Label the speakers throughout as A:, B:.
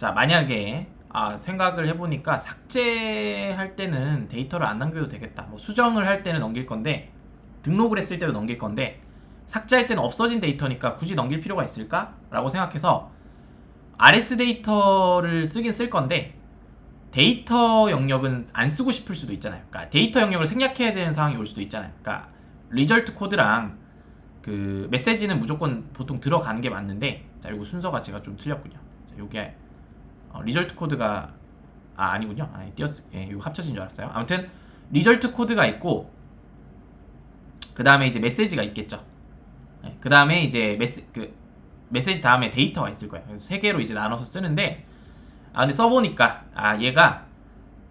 A: 자 만약에 아 생각을 해보니까 삭제할 때는 데이터를 안 남겨도 되겠다 뭐 수정을 할 때는 넘길 건데 등록을 했을 때도 넘길 건데 삭제할 때는 없어진 데이터니까 굳이 넘길 필요가 있을까? 라고 생각해서 RS 데이터를 쓰긴 쓸 건데 데이터 영역은 안 쓰고 싶을 수도 있잖아요. 그러니까 데이터 영역을 생략해야 되는 상황이 올 수도 있잖아요. 그러니까 리절트 코드랑 그 메시지는 무조건 보통 들어가는 게 맞는데 자, 요거 순서가 제가 좀 틀렸군요. 자, 요게 어, 리절트 코드가 아 아니군요. 아, 띄었 예, 이거 합쳐진 줄 알았어요. 아무튼 리절트 코드가 있고 그 다음에 이제 메시지가 있겠죠. 네, 그 다음에 이제 메시 그 메시지 다음에 데이터가 있을 거예요. 그래서 세 개로 이제 나눠서 쓰는데 아 근데 써보니까 아 얘가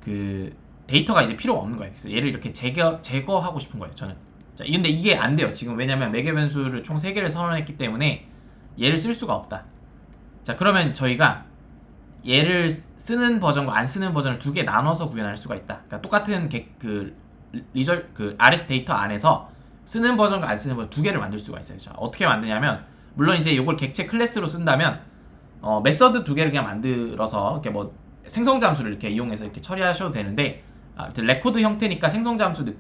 A: 그 데이터가 이제 필요가 없는 거예요. 그래서 얘를 이렇게 제거 제거하고 싶은 거예요. 저는. 자 근데 이게 안 돼요. 지금 왜냐면 매개 변수를 총세 개를 선언했기 때문에 얘를 쓸 수가 없다. 자 그러면 저희가 얘를 쓰는 버전과 안 쓰는 버전을 두 개 나눠서 구현할 수가 있다. 그러니까 똑같은 게, 그 리절 그 RS 데이터 안에서 쓰는 버전과 안 쓰는 버전 두 개를 만들 수가 있어요. 자, 어떻게 만드냐면 물론 이제 이걸 객체 클래스로 쓴다면 어, 메서드 두 개를 그냥 만들어서 이렇게 뭐 생성 잠수를 이렇게 이용해서 이렇게 처리하셔도 되는데 아, 레코드 형태니까 생성 잠수를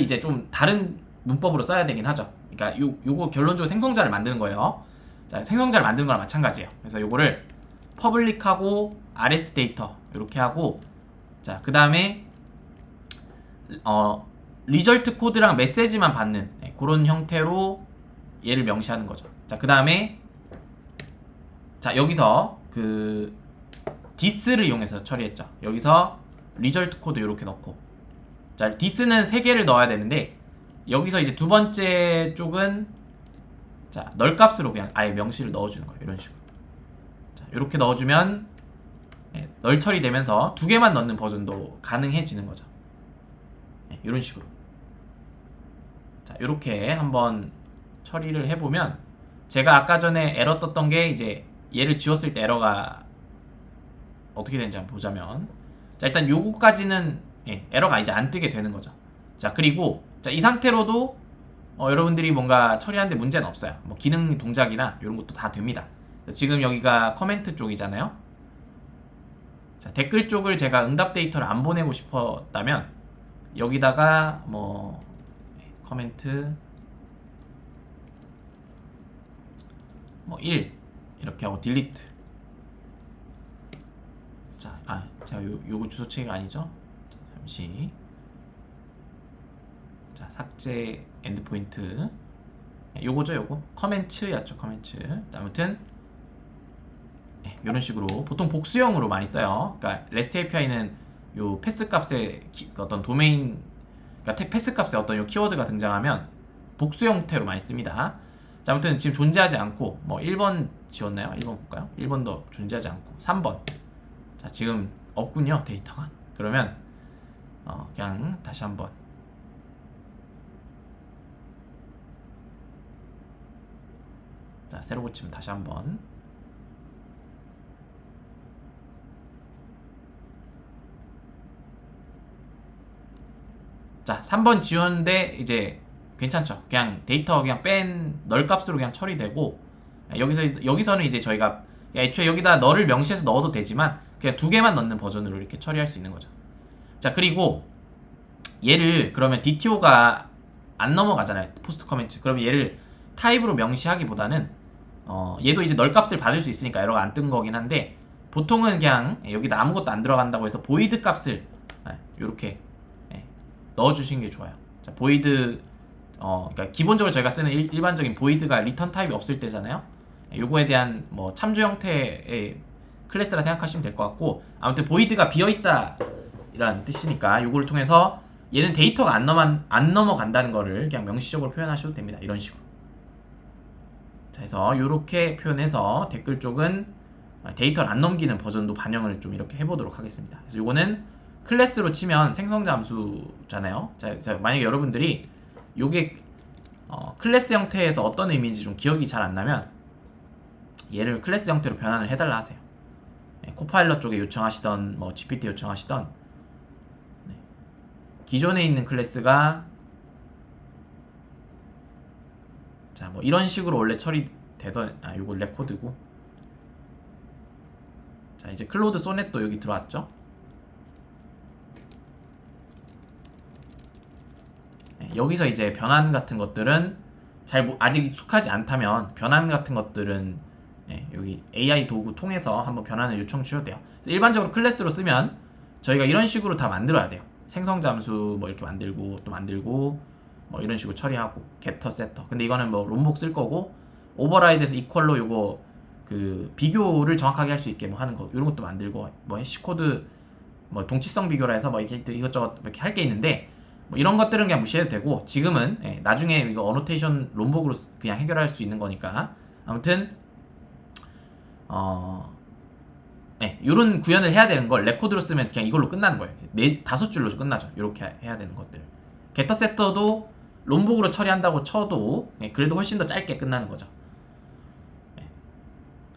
A: 이제 좀 다른 문법으로 써야 되긴 하죠. 그러니까 요 요거 결론적으로 생성자를 만드는 거예요. 자, 생성자를 만드는 거랑 마찬가지예요. 그래서 요거를 퍼블릭하고 RS 데이터 이렇게 하고 자, 그 다음에 어 리절트 코드랑 메시지만 받는 네, 그런 형태로 얘를 명시하는 거죠. 자, 그 다음에 자 여기서 그 디스를 이용해서 처리했죠. 여기서 리절트 코드 이렇게 넣고 자 디스는 세 개를 넣어야 되는데 여기서 이제 두 번째 쪽은 자 널값으로 그냥 아예 명시를 넣어주는 거예요. 이런 식으로 자 이렇게 넣어주면 네, 널 처리되면서 두 개만 넣는 버전도 가능해지는 거죠. 네, 이런 식으로. 자 이렇게 한번 처리를 해보면 제가 아까 전에 에러 떴던 게 이제 얘를 지웠을 때 에러가 어떻게 되는지 한번 보자면 자 일단 요거까지는 예, 에러가 이제 안 뜨게 되는 거죠. 자 그리고 자, 이 상태로도 어, 여러분들이 뭔가 처리하는데 문제는 없어요. 뭐 기능 동작이나 이런 것도 다 됩니다 지금 여기가 커멘트 쪽이잖아요. 자 댓글 쪽을 제가 응답 데이터를 안 보내고 싶었다면 여기다가 뭐 예, 커멘트 뭐 1 이렇게 하고 딜리트. 자, 아, 제가 요, 요거 주소체가 아니죠? 자, 잠시. 자, 삭제 엔드포인트. 네, 요거죠 요거? 커멘츠였죠 커멘츠 아무튼 네, 이런 식으로 보통 복수형으로 많이 써요. 그러니까 REST API는 요 패스 값에 기, 어떤 도메인 그러니까 패스 값에 어떤 요 키워드가 등장하면 복수 형태로 많이 씁니다. 자, 아무튼 지금 존재하지 않고 뭐 1번 지웠나요? 1번 볼까요? 1번도 존재하지 않고 3번. 자 지금 없군요 데이터가. 그러면 어, 그냥 다시 한번. 자 새로 고치면 다시 한번 자 3번 지웠는데 이제 괜찮죠 그냥 데이터 그냥 뺀 널 값으로 그냥 처리되고 여기서 여기서는 이제 저희가 애초에 여기다 너를 명시해서 넣어도 되지만 그냥 두 개만 넣는 버전으로 이렇게 처리할 수 있는 거죠. 자 그리고 얘를 그러면 DTO가 안 넘어가잖아요. 포스트 커멘트. 그러면 얘를 타입으로 명시하기보다는 어, 얘도 이제 널 값을 받을 수 있으니까 에러가 안 뜬 거긴 한데 보통은 그냥 여기다 아무것도 안 들어간다고 해서 보이드 값을 이렇게 예, 넣어주시는 게 좋아요. 자 보이드 어, 그러니까 기본적으로 저희가 쓰는 일, 반적인 보이드가 리턴 타입이 없을 때잖아요. 요거에 대한 뭐 참조 형태의 클래스라 생각하시면 될 것 같고 아무튼 보이드가 비어 있다 이란 뜻이니까 요거를 통해서 얘는 데이터가 안 넘어 안 넘어간다는 거를 그냥 명시적으로 표현하셔도 됩니다. 이런 식으로. 자, 그래서 이렇게 표현해서 댓글 쪽은 데이터를 안 넘기는 버전도 반영을 좀 이렇게 해보도록 하겠습니다. 그래서 요거는 클래스로 치면 생성 잠수잖아요. 자, 자 만약에 여러분들이 요게 어, 클래스 형태에서 어떤 의미인지 좀 기억이 잘 안 나면 얘를 클래스 형태로 변환을 해달라 하세요. 네, 코파일럿 쪽에 요청하시던 뭐 GPT 요청하시던 네. 기존에 있는 클래스가 자 뭐 이런 식으로 원래 처리되던 아 요거 레코드고 자 이제 클로드 소넷도 여기 들어왔죠. 여기서 이제 변환 같은 것들은 잘 모- 아직 익숙하지 않다면 변환 같은 것들은 네, 여기 AI 도구 통해서 한번 변환을 요청 주셔도 돼요. 일반적으로 클래스로 쓰면 저희가 이런 식으로 다 만들어야 돼요. 생성 잠수 뭐 이렇게 만들고 또 만들고 뭐 이런 식으로 처리하고 게터 세터. 근데 이거는 뭐 롬복 쓸 거고 오버라이드에서 이퀄로 요거 그 비교를 정확하게 할 수 있게 뭐 하는 거 이런 것도 만들고 뭐 해시 코드 뭐 동치성 비교라 해서 뭐 이렇게 이것저것 이렇게 할 게 있는데 뭐 이런 것들은 그냥 무시해도 되고 지금은 예, 나중에 이거 어노테이션 롬복으로 쓰- 그냥 해결할 수 있는 거니까 아무튼 어 네, 요런 구현을 해야 되는 걸 레코드로 쓰면 그냥 이걸로 끝나는 거예요. 네 다섯 줄로 끝나죠. 이렇게 해야 되는 것들. 게터 세터도 롬복으로 처리한다고 쳐도 예, 그래도 훨씬 더 짧게 끝나는 거죠. 예.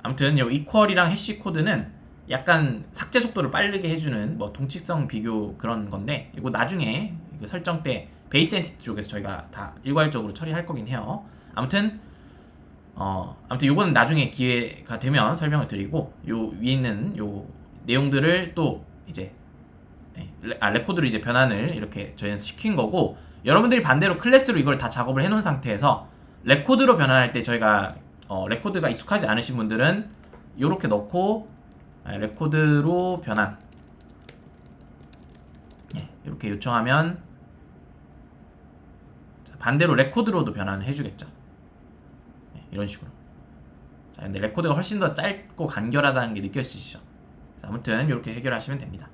A: 아무튼 요 이퀄이랑 해시 코드는 약간 삭제 속도를 빠르게 해주는 뭐 동치성 비교 그런 건데 이거 나중에 이거 설정 때 베이스 엔티티 쪽에서 저희가 다 일괄적으로 처리할 거긴 해요. 아무튼 어 아무튼 요거는 나중에 기회가 되면 설명을 드리고 요 위에 있는 요 내용들을 또 이제 예, 레, 아, 레코드로 이제 변환을 이렇게 저희는 시킨 거고 여러분들이 반대로 클래스로 이걸 다 작업을 해놓은 상태에서 레코드로 변환할 때 저희가 어, 레코드가 익숙하지 않으신 분들은 이렇게 넣고 아, 레코드로 변환 예, 이렇게 요청하면 자, 반대로 레코드로도 변환을 해주겠죠. 예, 이런 식으로. 자, 근데 레코드가 훨씬 더 짧고 간결하다는 게 느껴지시죠? 아무튼 이렇게 해결하시면 됩니다.